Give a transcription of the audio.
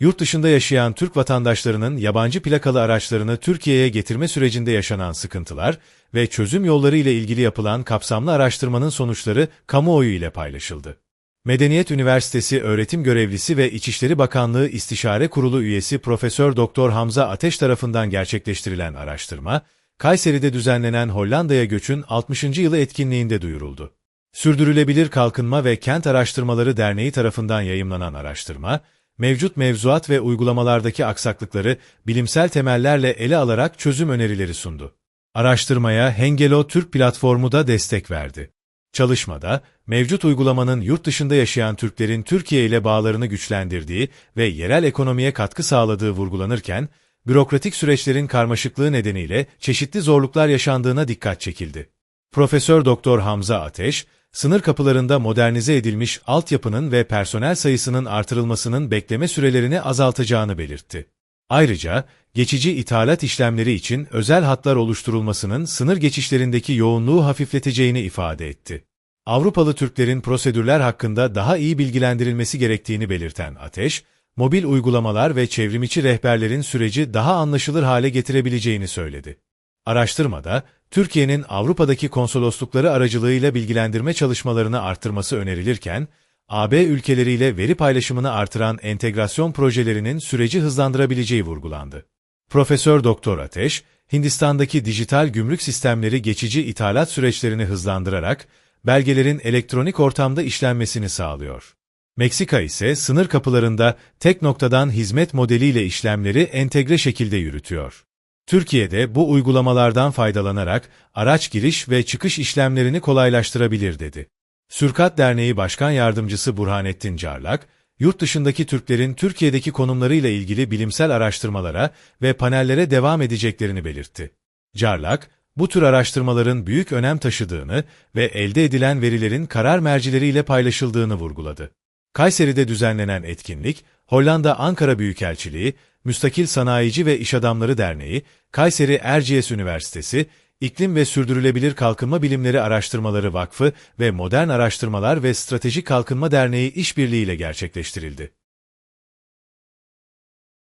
Yurt dışında yaşayan Türk vatandaşlarının yabancı plakalı araçlarını Türkiye'ye getirme sürecinde yaşanan sıkıntılar ve çözüm yolları ile ilgili yapılan kapsamlı araştırmanın sonuçları kamuoyu ile paylaşıldı. Medeniyet Üniversitesi öğretim görevlisi ve İçişleri Bakanlığı İstişare Kurulu üyesi Profesör Doktor Hamza Ateş tarafından gerçekleştirilen araştırma, Kayseri'de düzenlenen Hollanda'ya göçün 60. yılı etkinliğinde duyuruldu. Sürdürülebilir Kalkınma ve Kent Araştırmaları Derneği tarafından yayımlanan araştırma, mevcut mevzuat ve uygulamalardaki aksaklıkları bilimsel temellerle ele alarak çözüm önerileri sundu. Araştırmaya Hengelo Türk platformu da destek verdi. Çalışmada, mevcut uygulamanın yurt dışında yaşayan Türklerin Türkiye ile bağlarını güçlendirdiği ve yerel ekonomiye katkı sağladığı vurgulanırken, bürokratik süreçlerin karmaşıklığı nedeniyle çeşitli zorluklar yaşandığına dikkat çekildi. Profesör Doktor Hamza Ateş, sınır kapılarında modernize edilmiş altyapının ve personel sayısının artırılmasının bekleme sürelerini azaltacağını belirtti. Ayrıca, geçici ithalat işlemleri için özel hatlar oluşturulmasının sınır geçişlerindeki yoğunluğu hafifleteceğini ifade etti. Avrupalı Türklerin prosedürler hakkında daha iyi bilgilendirilmesi gerektiğini belirten Ateş, mobil uygulamalar ve çevrimiçi rehberlerin süreci daha anlaşılır hale getirebileceğini söyledi. Araştırmada, Türkiye'nin Avrupa'daki konsoloslukları aracılığıyla bilgilendirme çalışmalarını artırması önerilirken, AB ülkeleriyle veri paylaşımını artıran entegrasyon projelerinin süreci hızlandırabileceği vurgulandı. Profesör Doktor Ateş, Hindistan'daki dijital gümrük sistemleri geçici ithalat süreçlerini hızlandırarak belgelerin elektronik ortamda işlenmesini sağlıyor. Meksika ise sınır kapılarında tek noktadan hizmet modeliyle işlemleri entegre şekilde yürütüyor. Türkiye'de bu uygulamalardan faydalanarak araç giriş ve çıkış işlemlerini kolaylaştırabilir dedi. Sürkat Derneği Başkan Yardımcısı Burhanettin Carlak, yurt dışındaki Türklerin Türkiye'deki konumlarıyla ilgili bilimsel araştırmalara ve panellere devam edeceklerini belirtti. Carlak, bu tür araştırmaların büyük önem taşıdığını ve elde edilen verilerin karar mercileriyle paylaşıldığını vurguladı. Kayseri'de düzenlenen etkinlik, Hollanda Ankara Büyükelçiliği, Müstakil Sanayici ve İş Adamları Derneği, Kayseri Erciyes Üniversitesi, İklim ve Sürdürülebilir Kalkınma Bilimleri Araştırmaları Vakfı ve Modern Araştırmalar ve Stratejik Kalkınma Derneği işbirliğiyle gerçekleştirildi.